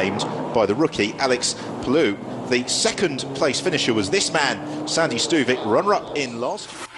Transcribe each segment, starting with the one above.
claimed by the rookie Alex Palou. The second place finisher was this man, Sandy Stuvik, runner up in last.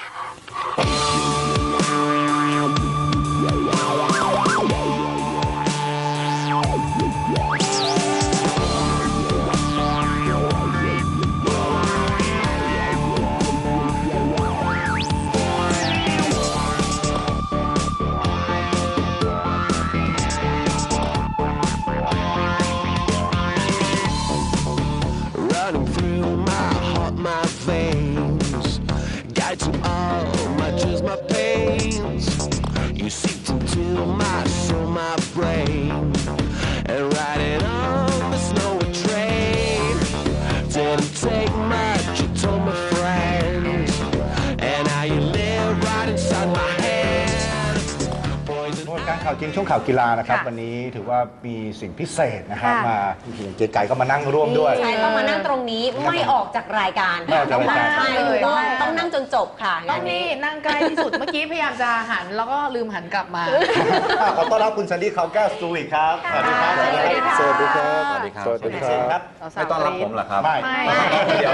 ข่าวจริงช่วงข่าวกีฬานะครับ ค่ะวันนี้ถือว่ามีสิ่งพิเศษนะครับค่ะ มาอย่างเจ๊ไก่ก็มานั่งร่วมด้วย ใช่ต้องมานั่งตรงนี้ไม่ออกจากรายการไม่ออกจากรายการ ใช่ถูกต้องต้องนั่งจนจบค่ะต้องงานนี่นั่งใกล้ที่สุด เมื่อกี้พยายามจะหัน แล้วก็ลืมหันกลับมา ขอต้อนรับคุณซันดี้เขาแก้วสตูอีกครับ สวัสดีครับ สวัสดีค่ะสวัสดีครับ สวัสดีครับ สวัสดีครับสาวๆไม่ต้อนรับผมเหรอครับไม่ไม่ไม่เดียว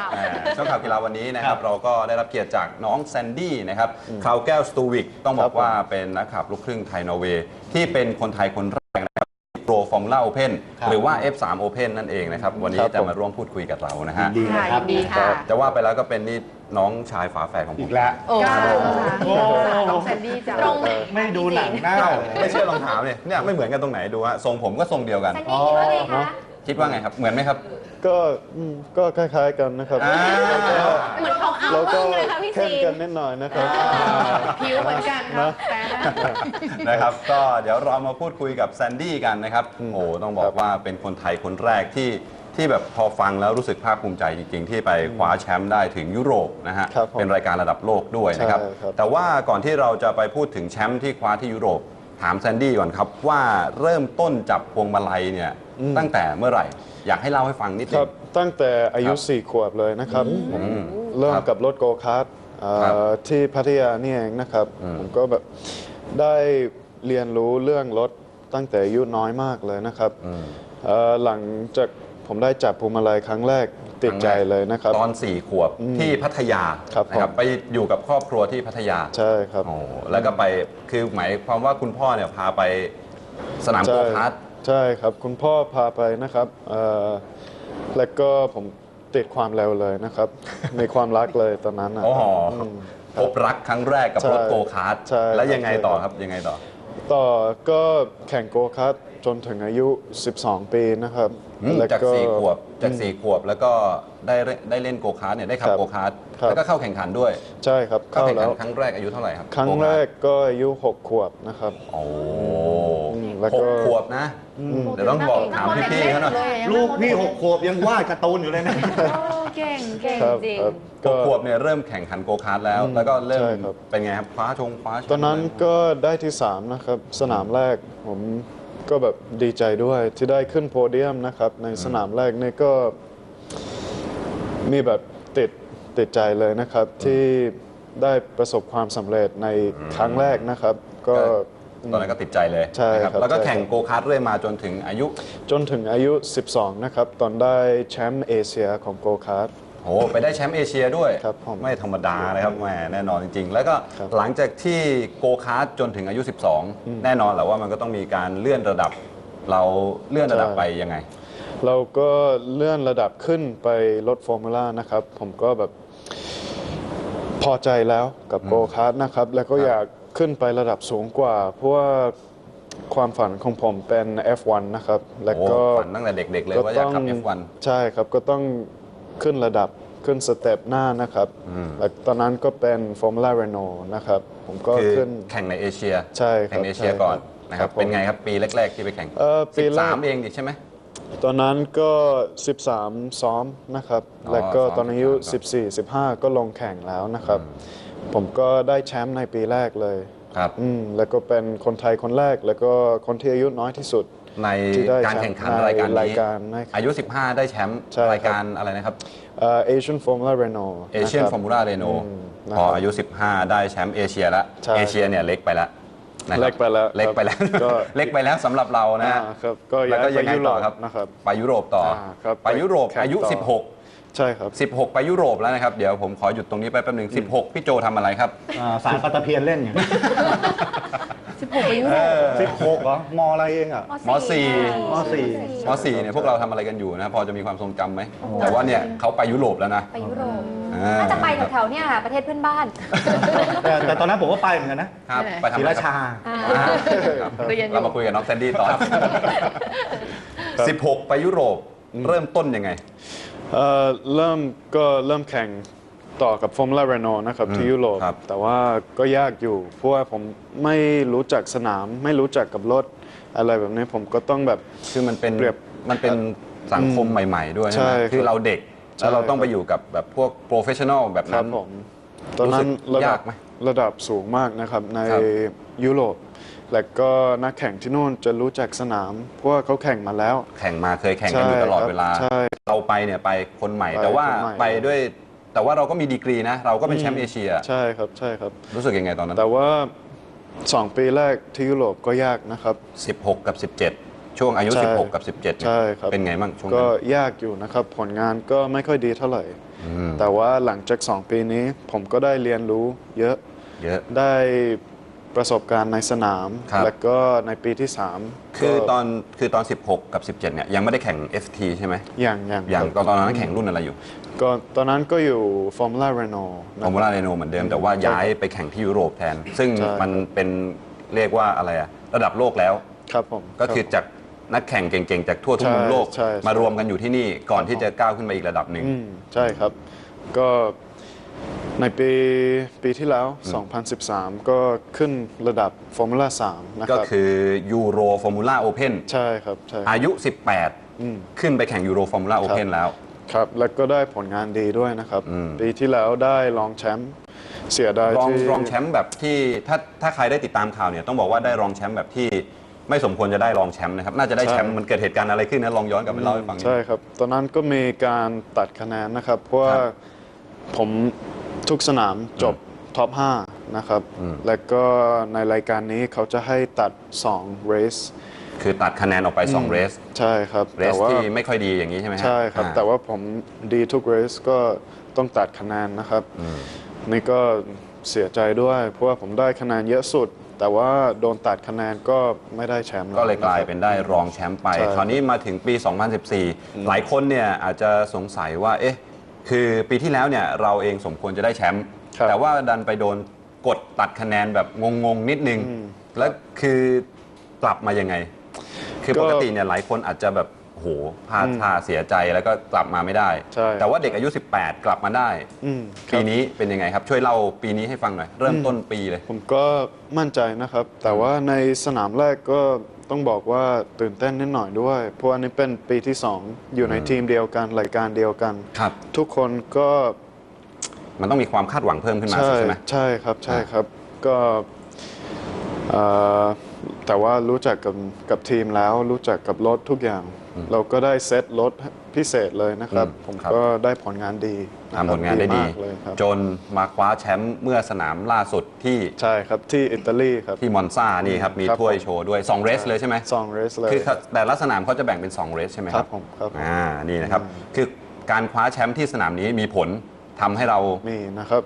ดับ อ่าช่วงข่าวกีฬาวันนี้นะครัครับบเราก็ได้รับเกียรติจากน้องแซนดี้นะครับคราวแก้วสตูวิกต้องบครัอกบผมว่าเป็นนักขับลูกครึ่งไทยนอร์เวย์ที่เป็นคนไทยคนแรกนะครับโปรฟอร์มูล่าโอเพนครับหรือว่า F3 Open นั่นเองนะครับ วันนี้ครับจะผมมาร่วมพูดคุยกับเรานะฮะ ดีนะครับยินดีค่ะจะว่าไปแล้วก็เป็นนี่น้องชายฝาแฝดของผมอีกแล้ว โอ้ก้าวโอ้ น้องแซนดี้จ้ะตรงไม่ดูหนังหน้าเอ้าไม่เชื่อลองถามเนี่ยเนี่ยไม่เหมือนกันตรงไหนดูฮะทรงผมก็ทรงเดียวกันอ๋อเนอะคิดว่าไงครับ เหมือนไหมครับ ก็อืมก็คล้ายๆกันนะครับอ่าเหมือนเขาเอาแล้วก็เพิ่งเลยค่ะพี่เข้มซีกันนิดหน่อยนะครับ ผิวเหมือนกันครับแฟนนะนะครับก็เดี๋ยวเรามาพูดคุยกับแซนดี้กันนะครับโอ้ต้องบอกว่าเป็นคนไทยคนแรกที่ที่แบบพอฟังแล้วรู้สึกภาคภูมิใจจริง ๆ ที่ไปคว้าแชมป์ได้ถึงยุโรปนะฮะครับผมเป็นรายการระดับโลกด้วยนะครับ ใช่ครับ แต่ว่าก่อนที่เราจะไปพูดถึงแชมป์ที่คว้าที่ยุโรป ถามแซนดี้ก่อนครับว่าเริ่มต้นจับพวงมาลัยเนี่ยตั้งแต่เมื่อไหร่ อยากให้เล่าให้ฟังนิดคนึรับงตั้งแต่อายุครับสี่ขวบเลยนะครับผมอืมเริ่มครับกับรถโกคาร์ทเอ่อครับที่พัทยานี่เองนะครับอืมผมก็แบบได้เรียนรู้เรื่องรถตั้งแต่อายุน้อยมากเลยนะครับเอ่อหลังจาก ผมได้จับพวงมาลัยครั้งแรกติดใจเลยนะครับ ตอนสี่ขวบที่พัทยาครับนะครับผม ไปอยู่กับครอบครัวที่พัทยาใช่ครับ โอ้แล้วก็ไปคือหมายความว่าคุณพ่อเนี่ยพาไปสนามโกใช่คาร์ท ใช่ครับ คุณพ่อพาไปนะครับเอ่อแล้วก็ผมติดความเร็วเลยนะครับในความรักเลยตอนนั้นนะโอ้โหอืมพบรักครั้งแรกกับใช่รถโกคาร์ทใช่แล้วยังไงครับ ต่อครับยังไงต่อ ต่อก็แข่งโกคาร์ท จนถึงอายุ 12 ปีนะครับอืมแล้วจากก็สี่ขวบจากสี่ขวบแล้วก็ได้เล่นได้เล่นโกคาร์ทเนี่ยได้ขับครับโกคาร์ทครับแล้วก็เข้าแข่งขันด้วย ใช่ครับเข้าเข้าแข่งแล้ขันว ครั้งแรกอายุเท่าไหร่ครับครั้งโาแรทกก็อายุ 6 ขวบนะครับ โอ้อืมแล้วหก็กขวบนะ เดี๋ยวต้องบอกถามพี่ๆเขาหน่อยลูกพี่หกขวบยังวาดการ์ตูนอยู่เลยนะ โอ้เก่งเก่งครับจริง ครับหก็ กขวบเนี่ยเริ่มแข่งขันโกคาร์ทแล้ว แล้วก็เริ่มใช่ครับ เป็นไงครับคว้าชงคว้าแชมป์ตอนนั้นก็ได้ที่ 3 นะครับ สนามแรกผม ก็แบบดีใจด้วยที่ได้ขึ้นโพเดียมนะครับ ในสนามแรกนี่ก็มีแบบติดติดใจเลยนะครับ ที่ได้ประสบความสำเร็จในครั้งแรกนะครับ ก็ ตอนนั้นก็ติดใจเลยใช่นะครับ แล้วก็ใช่แข่งโกคาร์ทเรื่อยมาจนถึงอายุ จนถึงอายุ 12 นะครับ ตอนได้แชมป์เอเชียของโกคาร์ท โอ้ไปได้แชมป์เอเชียด้วยครับผมไม่ธรรมดานะครับแหมแน่นอนจริง ๆ แล้วก็ครับหลังจากที่โกคาร์ทจนถึงอายุ12 แน่นอนแหละว่ามันก็ต้องมีการเลื่อนระดับ เราเลื่อนระดับใช่ไปยังไง เราก็เลื่อนระดับขึ้นไปรถฟอร์มูล่านะครับ ผมก็แบบพอใจแล้วกับโกคาร์ทนะครับ แล้วก็ครับอยากขึ้นไประดับสูงกว่า เพราะว่าความฝันของผมเป็น F1 นะครับ แล้วโอ้ก็ฝันตั้งแต่เด็กๆเลยว่าอยากขับ F1 ใช่ครับก็ต้องขึ้นระดับ ขึ้นสเต็ปหน้านะครับแล้วตอนนั้นก็เป็น Formula Renault นะครับ ผมก็คือขึ้นแข่งในเอเชียใช่ครับแข่งในเอเชียใช่ก่อนครับนะครับครับผมเป็นไงครับปีแรก ๆ ที่ไปแข่งเอ่อปีแรก13เองดิใช่ไหมตอนนั้นก็ 13 ซ้อมนะครับอ๋อแล้วก็ซ้อมตอนอายุครับ14 15 ก็ลงแข่งแล้วนะครับ ผมก็ได้แชมป์ในปีแรกเลยครับอืมแล้วก็เป็นคนไทยคนแรก แล้วก็คนที่อายุน้อยที่สุด ในที่ได้การแชมป์แข่งขันในรายการรายนี้การนะครับอายุ 15 ได้แชมป์ใช่ครับรายการอะไรนะครับเอ่อ Asian Formula Renault เอเชียนนะครับฟอร์มูล่าเรโนอืมนะพอครับอายุ 15 ได้แชมป์เอเชียแล้วใช่เอเชียเนี่ยเล็กไปแล้วนะครับเล็กไปแล้วเล็กไปแล้วก็เล็กไปแล้วสำหรับเรานะอ่าครับก็แล้วก็ย้ายไปยังไงยุโรต่อปครับนะครับไปยุโรปต่ออาครับไปยุโรปไปแข่งอายุต่อ16ใช่ครับ 16 ไปยุโรปแล้วนะครับ เดี๋ยวผมขอหยุดตรงนี้ไปแป๊บหนึ่ง16 พี่โจทำอะไรครับอ่าสารปลาตะเพียนเล่นอย่างนี้ 16ไปยุโรปสิบหกเหรอมออะไรเองอะ มสี่ มสี่มสี่เนี่ยพวกเราทำอะไรกันอยู่นะพอจะมีความทรงจำไหม แต่ว่าเนี่ยเขาไปยุโรปแล้วนะไปยุโรปอ่าน่าจะไปแถวๆเนี่ยค่ะประเทศเพื่อนบ้านแต่แต่ตอนนั้นผมก็ไปเหมือนกันนะครับไปทำศรีอะไรราครับชา อ่าครับเรียนอยู่ เรามาคุยกับน้องแซนดี้ต่อ 16 ไปยุโรปเริ่มต้นยังไง เอ่อเริ่มก็เริ่มแข่ง ต่อกับฟอร์มูล่าเรโนนะครับที่ยุโรปครับ แต่ว่าก็ยากอยู่ เพราะว่าผมไม่รู้จักสนาม ไม่รู้จักกับรถอะไรแบบนี้ผมก็ต้องแบบ คือมันเป็นเปรียบมันเป็นสังคมใหม่ ๆ ด้วยใช่ไหมใช่ครับคือเราเด็กใช่แล้วเราต้องครับไปอยู่กับแบบพวกโปรเฟชชั่นอลแบบครันั้บนผมตอนนั้นรู้สึกระดัยาบกไหมระดับสูงมากนะครับในครับ ยุโรป และก็นักแข่งที่นู่นจะรู้จักสนาม เพราะว่าเขาแข่งมาแล้ว แข่งมาเคยแข่งกันอยู่ตลอดเวลา ใช่เราไปเนี่ยไปคนใหม่ ไปแต่ว่าคนใหม่ ไปด้วย แต่ว่าเราก็มีดีกรีนะ เราก็เป็นแชมป์เอเชีย ใช่ครับใช่ครับ รู้สึกยังไงตอนนั้น แต่ว่าสองปีแรกที่ยุโรปก็ยากนะครับ 16 กับ 17 ช่วงอายุ ใช่16 กับ 17เนี่ยใช่ครับเป็นไงบ้างช่วงก็นั้นยากอยู่นะครับ ผลงานก็ไม่ค่อยดีเท่าไหร่ อืมแต่ว่าหลังจาก 2 ปีนี้ผมก็ได้เรียนรู้เยอะ เยอะ ได้ ประสบการณ์ในสนาม ครับ แล้วก็ในปีที่ 3 คือตอนคือตอน 16 กับ 17 เนี่ยยังไม่ได้แข่ง FT ใช่ไหมอย่างอย่างอย่างครับตอนนั้นแข่งรุ่นอะไรอยู่ก็ตอนนั้นก็อยู่ฟอร์มูล่าเรโน ฟอร์มูล่าเรโนเหมือนเดิมแต่ว่าย้ายไปแข่งที่ยุโรปแทน ซึ่งใช่ มันเป็นเรียกว่าอะไรอะระดับโลกแล้ว ครับผมก็คือรับ จากนักแข่งเก่งๆ จากทั่วทุกมุมโลก ใช่ใช่ มารวมกันอยู่ที่นี่ก่อนที่จะก้าวขึ้นไปอีกระดับหนึ่ง อืมใช่ครับ ก็ ในปีปีที่แล้ว 2013 ก็ขึ้นระดับฟอร์มูล่า3นะคก็รับ คือยูโรฟอร์มูล่าโอเพนใช่ครับใช่อายุ อืม 18 ขึ้นไปแข่งยูโรฟอร์มูล่าโอเพนแล้ว ครับ แล้วก็ได้ผลงานดีด้วยนะครับ อืม ปีที่แล้วได้รองแชมป์เสียดายรองที่รองแชมป์แบบที่ถ้าถ้าใครได้ติดตามข่าวเนี่ยต้องบอกว่าได้รองแชมป์แบบที่ไม่สมควรจะได้รองแชมป์นะครับ น่าจะได้แชมป์มันเกิดเหตุการณ์อะไรขึ้นนะลองย้อนกลับไปเล่าให้ฟังนิดนึง ใช่ครับ ตอนนั้นก็มีการตัดคะแนนนะครับ เพราะว่าครับ ผม ทุกสนามจบท็อป 5 นะครับอืมแล้วก็ในรายการนี้เขาจะให้ตัด2 race คือตัดคะแนนออกไป2เรส ใช่ครับเรแต่สว่าที่ไม่ค่อยดีอย่างนี้ใช่ไหมฮะใช่ครับอ่าแต่ว่าผมดีทุก race ก็ต้องตัดคะแนนนะครับ นี่ก็เสียใจด้วย เพราะว่าผมได้คะแนนเยอะสุด แต่ว่าโดนตัดคะแนนก็ไม่ได้แชมป์ก็เลยกลายะครับเป็นได้รองแชมป์ไปใช่คราวนี้มาถึงปี 2014 หลายคนเนี่ยอาจจะสงสัยว่าเอ๊ะ คือปีที่แล้วเนี่ยเราเองสมควรจะได้แชมป์ครับ แต่ว่าดันไปโดนกดตัดคะแนนแบบงงๆนิดนึง แล้วคือกลับมายังไง คือก็ปกติเนี่ยหลายคนอาจจะแบบโหพลาดท่าเสียใจแล้วก็กลับมาไม่ได้ ใช่ แต่ว่าเด็กอายุ 18 กลับมาได้ อืมครับ ปีนี้เป็นยังไงครับ ช่วยเล่าปีนี้ให้ฟังหน่อย เริ่มต้นปีเลย ผมก็มั่นใจนะครับ แต่ว่าในสนามแรกก็ ต้องบอกว่าตื่นเต้นนิดหน่อยด้วย เพราะอันนี้เป็นปีที่ 2 อยู่ในทีมเดียวกันรายการเดียวกัน ครับ ทุกคนก็มันต้องมีความคาดหวังเพิ่มขึ้นมาใช่ใช่ไหมใช่ครับใช่ครับก็เอ่อแต่ว่ารู้จักกับกับทีมแล้วรู้จักกับรถทุกอย่าง เราก็ได้เซตรถ พิเศษเลยนะครับ อืมผมครับ ก็ได้ผลงานดีะครับทำผลงานได้ดีมากเลยครับจนมาคว้าแชมป์เมื่อสนามล่าสุดที่ใช่ครับที่อิตาลีครับ ที่มอนซานี่ครับ มีครับถ้วยผมโชว์ด้วย 2 เรสเลยใช่ไหมสองเรสเลยคือแต่ละสนามเขาจะแบ่งเป็น 2 เรสใช่ไหมคครัรับบผมครับผม อ่านี่นะครับ คือการคว้าแชมป์ที่สนามนี้มีผลทำให้เรามีนะครับ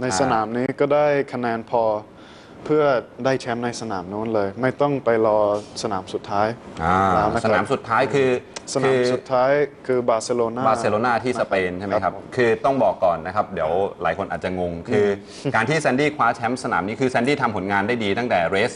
ในอ่สนามนี้ก็ได้คะแนนพอ เพื่อได้แชมป์ในสนามโน้นเลย ไม่ต้องไปรอสนามสุดท้ายอ่าแล้วนะครับสนามสุดท้ายคือสนามคือสุดท้ายคือบาร์เซโลนา บาร์เซโลนาที่สเปนใช่ไหมครับผมคือต้องบอกก่อนนะครับ เดี๋ยวหลายคนอาจจะงง คือการที่แซนดี้คว้าแชมป์สนามนี้คือแซนดี้ทำผลงานได้ดีตั้งแต่เรส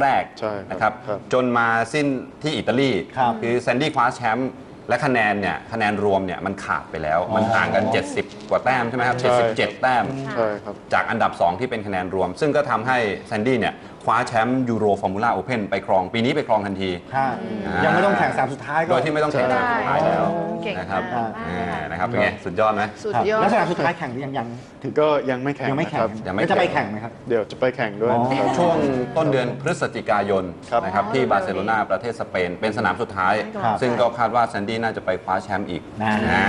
แรกใช่ครับๆนะครับ ครับ จนมาสิ้นที่อิตาลี ครับ คือแซนดี้คว้าแชมป์ และคะแนนเนี่ยคะแนนรวมเนี่ยมันขาดไปแล้ว มันห่างกัน 70 กว่าแต้มใช่ไหมครับใช่77 แต้ม ใช่ครับ จากอันดับ 2 ที่เป็นคะแนนรวม ซึ่งก็ทำให้แซนดี้เนี่ย คว้าแชมป์ยูโรฟอร์มูล่าโอเพนไปครอง ปีนี้ไปครองทันทีค่ะอ่ายั ยังไม่ต้องแข่งสามสุดท้ายก็ โดยที่ไม่ต้องแข่งขันสุดท้ายแล้วเก่งนะครับมากอ่านะครับเป็นไงสุดยอดไหม สุดครับยอด แล้วสนามสุดท้ายแข่งหรือยังยังถึงก็ยังไม่แข่งยังไม่แข่นะคงรับยังไม่แล้วจะไปแข่แข่งงไหมครับ เดี๋ยวจะไปแข่งด้วย อ๋อนะครับช่วงต้นเดือนพฤศจิกายนครับ นะครับที่บาร์เซโลนาประเทศสเปน เป็นสนามสุดท้าย ครับซึ่งก็คาดว่าแซนดี้น่าจะไปคว้าแชมป์อีกน่าอ่า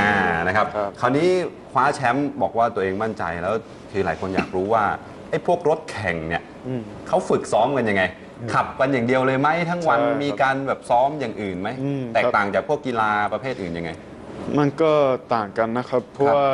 นะครับ ครับ คราวนี้คว้าแชมป์บอกว่าตัวเองมั่นใจแล้วคือหลายคนอยากรู้ว่าไอ้พวกรถแข่งเนี่ย อืม เขาฝึกซ้อมกันยังไง ขับกันอย่างเดียวเลยไหมทั้งวันใช่ครับมีการแบบซ้อมอย่างอื่นไหมอืม แตกครับต่างจากพวกกีฬาประเภทอื่นยังไง มันก็ต่างกันนะครับ เพราะว่า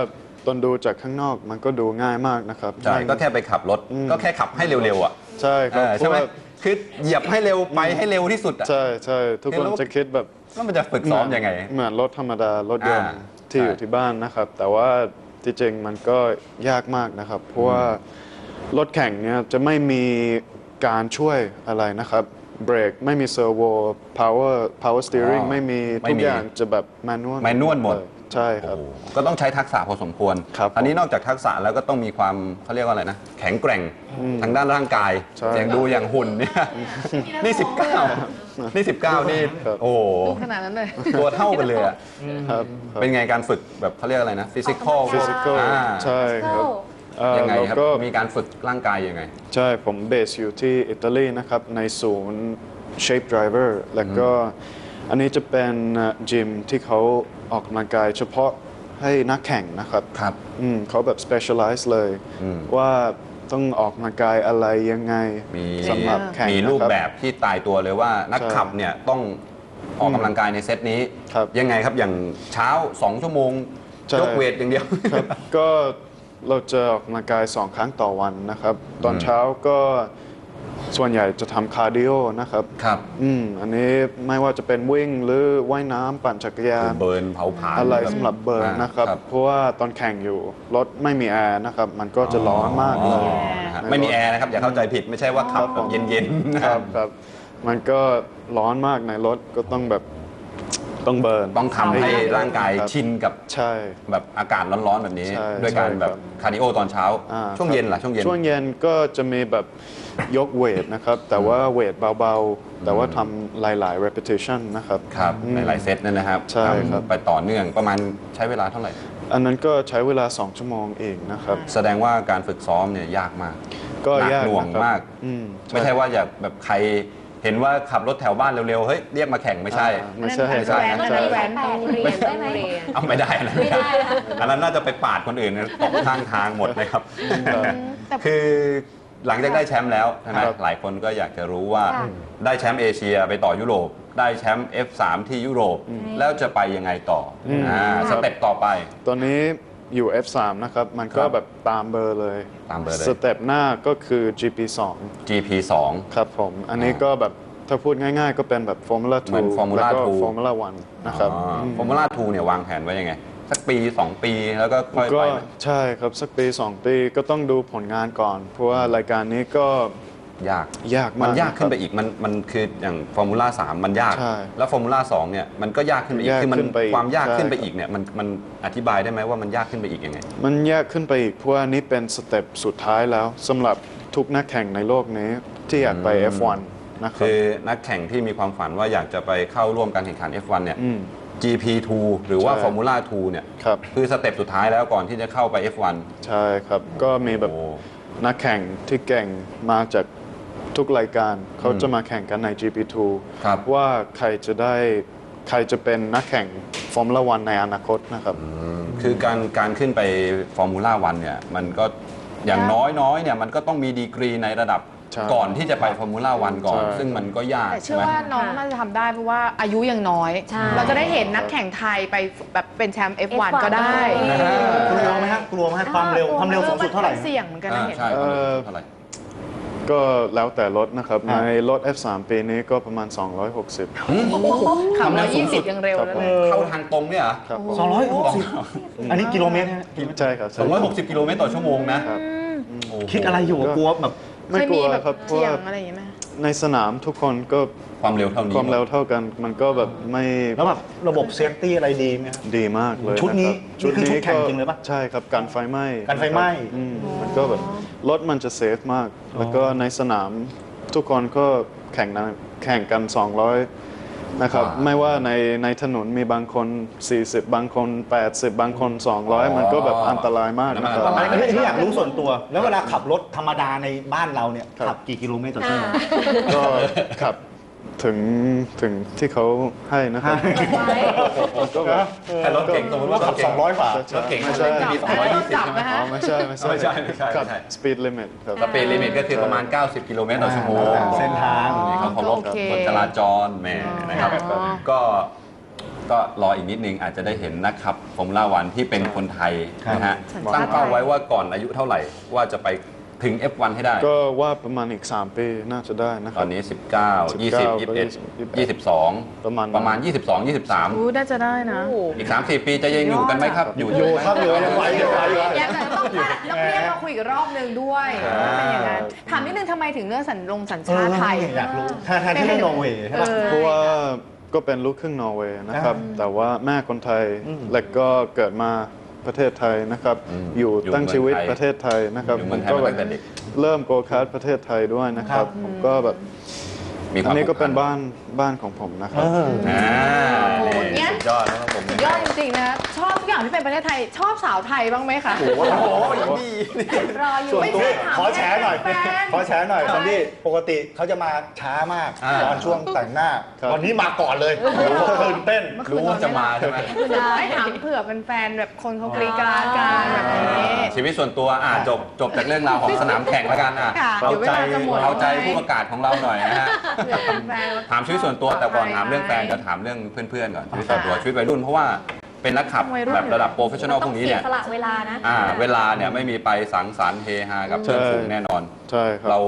ตอนดูจากข้างนอกมันก็ดูง่ายมากนะครับใช่มันก็แค่ไปขับรถอืม ก็แค่ขับให้เร็วๆอะใช่ครับเออเพใช่ราะไหมว่าคือเหยียบให้เร็วไปให้เร็วที่สุดอะ ใช่ใช่ทุกคือคนแล้วจะคิดแบบแล้วมันจะฝึกซ้อมยังไง เหมือนรถธรรมดารถยนต์อ่าที่อยู่ใช่ ที่บ้านนะครับ แต่ว่าที่จริงมันก็ยากมากนะครับ เพราะว่า รถแข่งเนี่ยจะไม่มีการช่วยอะไรนะครับเบรกไม่มีเซอร์โวพาวเวอร์พาวเวอร์สเตียริงอ๋อไม่มีไม่ทุกมี อย่างจะแบบแมนนวล manual หมดใช่ครับ โอ้โหก็ต้องใช้ทักษะพอสมควร ครับอันนี้นอกจากทักษะแล้วก็ต้องมีความเขาเรียกว่าอะไรนะ แข็งแกร่งทางด้านร่างกาย ใช่อย่างดูอย่างหุ่นเนี่ยนี่19นี่19นี่ครับ โอ้โหขนาดนั้นเลย ตัวเท่ากันเลยอะครับครับเป็นไงการฝึกแบบเขาเรียกอะไรนะฟิสิกอลฟิ physical ใช่ครับเอ่อ ยังไงแล้วครับก็มีการฝึกร่างกายยังไง ใช่ ผมเบสอยู่ที่อิตาลีนะครับ ในศูนย์ Shape Driver แล้วก็อันนี้จะเป็นจิมที่เขาออกกำลังกายเฉพาะให้นักแข่งนะครับครับอืมเขาแบบ specialize เลย ว่าต้องออกกำลังกายอะไรยังไงมีสำหรับแข่งมีนะครูปแบบที่ตายตัวเลยว่านักใช่ขับเนี่ยต้องออกกำลังกายในเซตนี้ครับยังไงครับอย่างเช้า 2 ชั่วโมงใช่ยกเวทอย่างเดียวครับก็ เราจะออกกำลังกายสองครั้งต่อวันนะครับ ตอนเช้าก็ส่วนใหญ่จะทำคาร์ดิโอนะครับครับอืมอันนี้ไม่ว่าจะเป็นวิ่งหรือว่ายน้ำปั่นจักรยาน เบิร์นเผาผลาญอะไรแบบสำหรับเบิร์นอ่านะครับครับ เพราะว่าตอนแข่งอยู่ รถไม่มีแอร์นะครับ มันก็จะร้อนมากเลยนะฮะไม่มีแอร์นะครับ อย่าเข้าใจผิดไม่ใช่ว่าขับแบบเย็นๆนะคครัรับบครับ มันก็ร้อนมากในรถก็ต้องแบบ ต้องเบิร์น ต้องทำให้ร่างกายครับชินกับใช่ แบบอากาศร้อนๆแบบนี้ ใช่ด้วยการใช่แบบครับ คาร์ดิโอตอนเช้า อ่าช่วงครับเย็นล่ะช่วงเย็น ช่วงเย็นก็จะมีแบบยกเวทนะครับ แต่ว่าเวทเบาๆ แต่ว่าทำหลายๆ repetition นะครับ ครับอืมหลายๆเซตนั่นนะครับใช่ครับทำไปต่อเนื่องประมาณใช้เวลาเท่าไหร่ อันนั้นก็ใช้เวลา 2 ชั่วโมงเองนะครับ แสดงว่าการฝึกซ้อมเนี่ยยากมากก็หนัยากหน่วงนะครับมาก อืมไม่ใช่ว่าอยากแบบใคร เห็นว่าขับรถแถวบ้านเร็วๆ เฮ้ยเรียกมาแข่งไม่ใช่อ่าไม่ใช่ไม่ใช่ไม่ไม่ใช่ใช่ แหวนต้องเรียนได้ไหม เอาไม่ได้นะไม่ได้นะ อันนั้นน่าจะไปปาดคนอื่นนะตกข้างทางหมดเลยครับ แต่ คือหลังจากได้แชมป์แล้วใช่ไหมครับหลายคนก็อยากจะรู้ว่าค่ะ ได้แชมป์เอเชียไปต่อยุโรป ได้แชมป์ F3 ที่ยุโรป แล้วจะไปยังไงต่อออ่าสเต็ปต่อไป ตอนนี้ อยู่ F3 นะครับ มันก็ครับแบบตามเบอร์เลยตามเบอร์เลย สเต็ปหน้าก็คือ GP2 GP2 ครับผม อันนี้ก็แบบถ้าพูดง่ายๆ ก็เป็นแบบ Formula 2 เหมือน Formula แล้วก็ 2 Formula 1 นะครับฟอร์มูล่าทูเนี่ยวางแผนไว้ยังไง สักปี 2 ปีแล้วก็ค่อยก็ไปไหม ใช่ครับ สักปี 2 ปีก็ต้องดูผลงานก่อน เพราะว่ารายการนี้ก็ ยากยากมัมานกยากขึ้นไปะครับอีกมันมันคืออย่างฟอร์มูล่าสามมันยากใช่แล้วฟอร์มูล่าสองเนี่ยมันก็ยากขึ้นไปอีกยากคือมันขึ้นไปอีกความยากใช่ขึ้นไปอีกเนี่ยมันมันอธิบายได้ไหมว่ามันยากขึ้นไปอีกยังไง มันยากขึ้นไปอีกเพราะว่านี่เป็นสเต็ปสุดท้ายแล้วสำหรับทุกนักแข่งในโลกนี้ที่อยากไป F1 นะครับคือนักแข่งที่มีความฝันว่าอยากจะไปเข้าร่วมการแข่งขัน F1 เนี่ยอืม GP2 หรือว่าใช่ Formula 2 เนี่ยครับคือสเต็ปสุดท้ายแล้วก่อนที่จะเข้าไป F1 ใช่ครับ ก็มีแบบโอ้นักแข่งที่เก่งมาจาก ทุกรายการเขาจะมาแข่งกันใน GP2 ครับว่าใครจะได้ใครจะเป็นนักแข่งฟอร์มูล่าวันในอนาคตนะครับ คือการการขึ้นไปฟอร์มูล่าวันเนี่ยมันก็อย่างน้อยน้อยๆเนี่ยมันก็ต้องมีดีกรีในระดับใช่ก่อนที่จะไปฟอร์มูล่าวันก่อน ใช่ ซึ่งมันก็ยากแต่เชื่ใช่อไหม ว่าน้องน่าจะทำได้เพราะว่าอายุยังน้อย ใช่ เราจะได้เห็นนักแข่งไทยไปแบบเป็นแชมป์ F1 ก็ได้นะฮะกลัวไหมฮะกลัวไหมฮะความเร็วความเร็วสูงสุดเท่าไหร่มันเสี่ยงเหมือนกันอ่านะเห็น ใช่เอ่อ เท่าไหร่ ก็แล้วแต่รถนะครับครับ ในรถ F3 ปีนี้ก็ประมาณ 260ขับความเร็ร้อวยสูงยี่สุสิดบยังเร็วแล้วเลย เข้าทางตรงเนี่ยเหรอครับผมสองร้อยหกสิบอันนี้กิโลเมตรนะฮะใช่ครับใช่260 กิโลเมตรต่อชั่วโมงนะ ครับโอ้โหคิดอะไรอยู่กลัวแบบ ไม่เคยกลัมีวแบบครับเพราะเสี่ยว่างอะไรอย่างเงี้ยไหม ในสนามทุกคนก็ ความเร็วเท่านี้ความเร็วเท่ากันมันก็แบบไม่แล้วแบบระบบเซฟตี้อะไรดีไหมครับ ดีมากเลยชุดนี้นะครับนี่คือชุดแข่งจริงเลยปะใช่ครับการไฟไหม้กันไฟไหม้นะครับอืมมันก็แบบรถมันจะเซฟมาก แล้วก็ในสนามทุกคนก็แข่งนะแข่งกัน 200 นะครับไม่ว่าในในถนนมีบางคน 40 บางคน 80 บางคน 200 มันก็แบบอันตรายมากนะครับอันนี้อันนี้อยากรู้ส่วนตัว แล้วเวลาขับรถธรรมดาในบ้านเราเนี่ยครับ ขับกี่กิโลเมตรต่อชั่วโมง ก็ขับ ถึงถึงที่เขาให้นะครับ ก็แบบแต่รถเก่งสมมติว่าขับ200ฝ่า รถเก่งไม่ใช่จะมีจับ220จับใช่ไหมนะฮะอ๋อไม่ใช่ไม่ใช่ไม่ใช่ไม่ใช่ขับไม่ใช่ speed limit ครับสปีดลิมิตก็คือประมาณ 90 กิโลเมตรต่อชั่วโมงเส้นทางนี่เขาเคารพโอเคกฎจราจรแหมนะครับอ๋อ ก็ก็รออีกนิดนึงอาจจะได้เห็นนักขับฟอร์มูล่าวันที่เป็นคนไทยนะฮะสัญชาติตั้งเป้าไว้ว่าก่อนอายุเท่าไหร่ว่าจะไป ถึง F1 ให้ได้ ก็ว่าประมาณอีก 3 ปีน่าจะได้นะคตรัอบ นนี้ 19 20 21 22 ประมาณนั้น ประมาณ 22 23 อู้น่าจะได้นะ อีก 3-4 ปีจะยังอยู่กันไหมครับ อยู่อยู่ไหม ครับอยู่ยังไหวยังไหวอยู่ อยากจะต้องต้องเรียกมาคุยอีกรอบหนึ่งด้วยเป็นอย่างนั้นถามนิดนึงทำไมถึงเลือกสัญลงสัญเอชาอติไทย อยากรู้แทนที่เรื่องนอร์เวย์ใช่ปะ เออ เพราะว่าก็เป็นลูกครึ่งนอร์เวย์นะครับ แต่ว่าแม่คนไทย และก็เกิดมา ประเทศไทยนะครับ อยู่ตั้งชีวิตประเทศไทยนะครับอยู่ผเมืองมไทยก็มาแบตั้บงแต่เด็กเริ่มโกคาร์ดประเทศไทยด้วยนะครับ ผมก็แบบ มีคอัวามนนี้ก็เป็นผูพับ้านบ้านของผมนะครับอ่าโอ้โหเนี่นี่ยสุดยอดนะครับผมยอดจริงๆนะ ชอบทุกอย่างที่เป็นประเทศไทย ชอบสาวไทยบ้างไหมคะ โอ้โหดีรออยู่ส่วนตัวไม่ใช่ถามขอแชร์หน่อยแฟนขอแชร์หน่อยซันดี้ปกติเขาจะมาช้ามากอ่าตอนช่วงแต่งหน้าครับวันนี้มาก่อนเลยตื่นเต้นรู้ว่าจะมาใช่ไหมไม่ถามเผื่อเป็นแฟนแบบคนเขากรีดกราดกันแบบนี้ชีวิตส่วนตัวอะจบจบจากเรื่องราวของสนามแข่งแล้วกันอะค่ะเอาเดี๋ยวเวใจลาจะหมดเอาใจแล้วไงผู้ประกาศของเราหน่อยนะฮะเผื่อเป็นแฟน ถามชีวิตส่วนตัวแต่ก่อนถามเรื่องแฟนไปเดี๋ยวถามเรื่องเพื่อนๆก่อนชีวิตส่วนตัวชีวิตวัยรุ่นเพราะว่าเป็นนักขับวัยรุ่น แบบระดับโปรเฟชชั่นอลพวกนี้เนี่ย ต้องสีสละเวลานะอ่าเวลาเนี่ยไม่มีไปสังสรรค์เฮฮากับเพื่อนฝูงแน่นอน ใช่ครับ เรา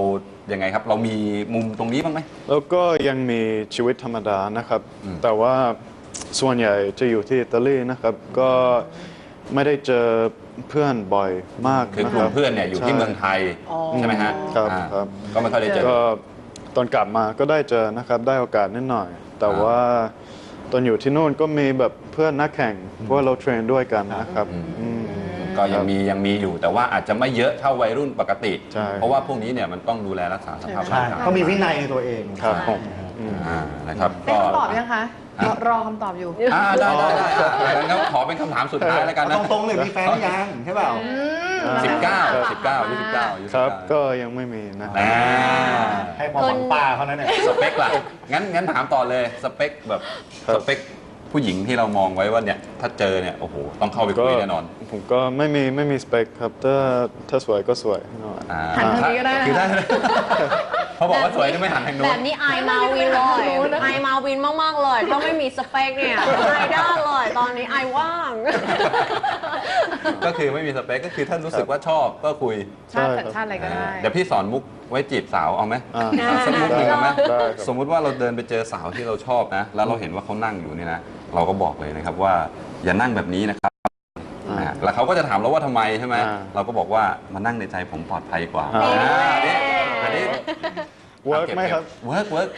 ยังไงครับ เรามีมุมตรงนี้บ้างไหม แล้วก็ยังมีชีวิตธรรมดานะครับแต่ว่าส่วนใหญ่จะอยู่ที่อิตาลีนะครับ ก็ไม่ได้เจอเพื่อนบ่อยมากคือกนะลุ่คมรับเพื่อนเนี่ยอยู่ที่เมืองไทย ใช่ไหมฮะครับอ่าครับ ก็ไม่ค่อยได้เจอ ก็ ตอนกลับมาก็ได้เจอนะครับ ได้โอกาสนิดหน่อย แต่ว่าตอนอยู่ที่นู่นก็มีแบบเพื่อนนักแข่งเพราะว่าเราเทรนด้วยกันนะครับอืม ก็ยังมียังมีอยู่แต่ว่าอาจจะไม่เยอะเท่าวัยรุ่นปกติ ใช่ เพราะว่าพวกนี้เนี่ยมันต้องดูแลรักษาสภาพใช่ร่างกายเขามีวินัยในตัวเอง ครับผมอ่านะครับได้ก็คำตอบยังคะรอรอคำตอบอยู่ อ่าได้ได้ได้อะงั้นขอเป็นคำถามสุดท้ายแล้วกันนะ ตรงๆเลยมีแฟนหรือยังใช่เปล่า สิบเก้าสิบเก้าอายุสิบเก้าอายุคสิรับ เก้าก็ยังไม่มีนะครับอ่าให้ความหวังป้าเขานั้นเนี่ยสเปคล่ะงั้นงั้นถามต่อเลยสเปคแบบครับ สเปคผู้หญิงที่เรามองไว้ว่าเนี่ยถ้าเจอเนี่ยโอ้โหต้องเข้าไปคุยแน่นอนผมก็ไม่มีไม่มีสเปคครับถ้าถ้าสวยก็สวยแน่นอนอ่าหันทางนี้ก็ได้นะ คือได้เขาบอกว่าสวยนี่ไม่หันทางนู้แบน บนี้ไอายมาวินเลยไอายมาวินมาก ๆ เลยต้องไม่มีสเปคเนี่ยไอายได้เลยตอนนี้ไอายว่าง ก็คือไม่มีสเปคก็คือถ้ารู้สึกว่าชอบก็คุย ชาติสัญชาติอะไรก็ได้ เดี๋ยวพี่สอนมุกไว้จีบสาวเอาไหมอ่าเอาสักมุกหนึ่งเอาไหมได้ครับ สมมุติว่าเราเดินไปเจอสาวที่เราชอบนะ แล้วเราเห็นว่าเขานั่งอยู่เนี่ยนะ เราก็บอกเลยนะครับว่าอย่านั่งแบบนี้นะครับอ่าแล้วเขาก็จะถามเราว่าทำไมใช่ไหมอ่าเราก็บอกว่ามานั่งในใจผมปลอดภัยกว่าอ่า อ่าอันนี้อันนี้ เวิร์กไหมครับ เวิร์กเวิร์ก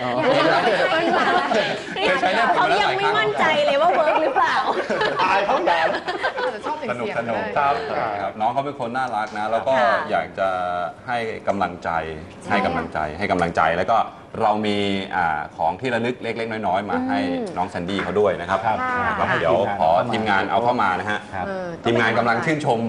เนี่ยใช้เรื่องผมเขามาแล้วยังหลายคไม่รั้งมั่นใจเลยว่าเวิร์กหรือเปล่า อายเขาอย่าอาจจะชอบเสียสงนุกเสียงสนุกได้ครับครับ น้องเขาเป็นคนน่ารักนะ แล้วก็ค่ะอยากจะให้กำลังใจ ให้กำลังใจ ให้กำลังใจ แล้วก็เรามีอ่าของที่ระลึกเล็ก ๆ น้อยๆ มาให้น้องแซนดี้เขาด้วยนะครับครับครับเดี๋ยวขอทีมงานเอาเข้ามานะฮะ ครับ เออทีมงานกำลังชื่นชม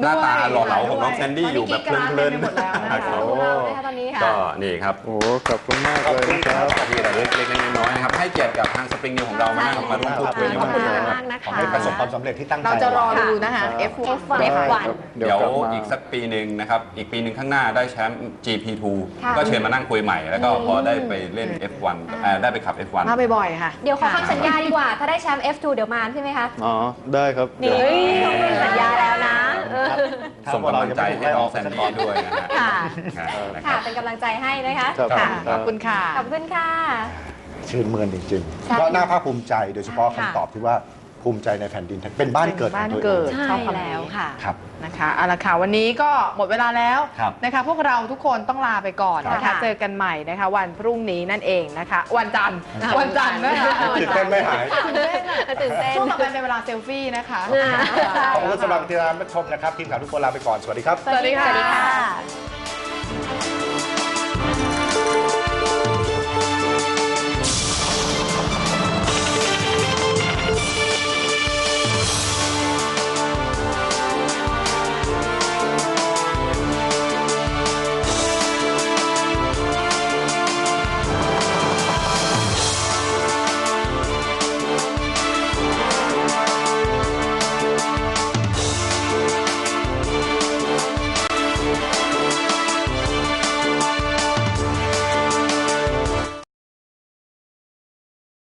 หน้าตาหล่อเหลาของน้องแซนดี้อยู่แบบเพลินตอนนี้กรี๊ดกราดเต็มไปหมดแล้วนะคะๆขอบคุณเรานะคะตอนนี้ค่ะ ก็นี่ครับโอ้ขอบคุณมากเลยนะครับที่ระลึกเล็กๆน้อยๆนะครับให้เกียรติกับทางสปริงนิวของเรามานั่งมาร่วมพูดคุยในขอวับนคุณนี้มากนะขอคะให้ประสบความสำเร็จที่ตั้งใจเราจะรอไว้ดูนะคะ F1 F1 ได้ F1 ครับเดี๋ยวกลับมาอีกสักปีหนึ่งนะครับ อีกปีหนึ่งข้างหน้าได้แชมป์ GP2 ค่ะก็เชิญมานั่งคุยใหม่ แล้วก็พอได้ไปเล่น F1 เอ่อได้ไปขับ F1 มาบ่อยๆค่ะ เดี๋ยวขอคำสัญญาดีกว่า ถ้าได้แชมป์ F2 เดี๋ยวมาใช่ไหมคะ อ๋อ ได้ครับนี่เดี๋ยวต้องมีสัญญาแล้วนะ เออส่งกำลังใจให้น้องแซนดี้ด้วยนะฮะค่ะ นะคค่ะ รับ เป็นกำลังใจให้นะคะครับ ค่ะคขรัอบคุณค่ะ ขอบคุณค่ะ ชื่นเมือนจริงใช่ๆก็น่าภาคภูมิใจโดยเฉพาะค่ะ คำตอบที่ว่า ภูมิใจในแผ่นดินไทยเป็นบ้านเกิดของบ้านตัวเอเกิงดใช่ชอบคำนี้แล้วค่ะครับนะคะเอาละค่ะวันนี้ก็หมดเวลาแล้วครับนะคะ พวกเราทุกคนต้องลาไปก่อนนะครัคะบ เจอกันใหม่นะคะ วันพรุ่งนี้นั่นเองนะคะ วันจันทร์วันจันทร์นะคะ ตื่นเต้นไม่หาย ตื่นเต้นอะตื่นเต้นช่วงต่อไปเป็นเวลาเซลฟี่นะคะอ่าขอบคุณสำหรับที่รับชมนะครับ ทีมข่าวทุกคนลาไปก่อน สวัสดีครับ สวัสดีสค่ะวัสดีค่ะ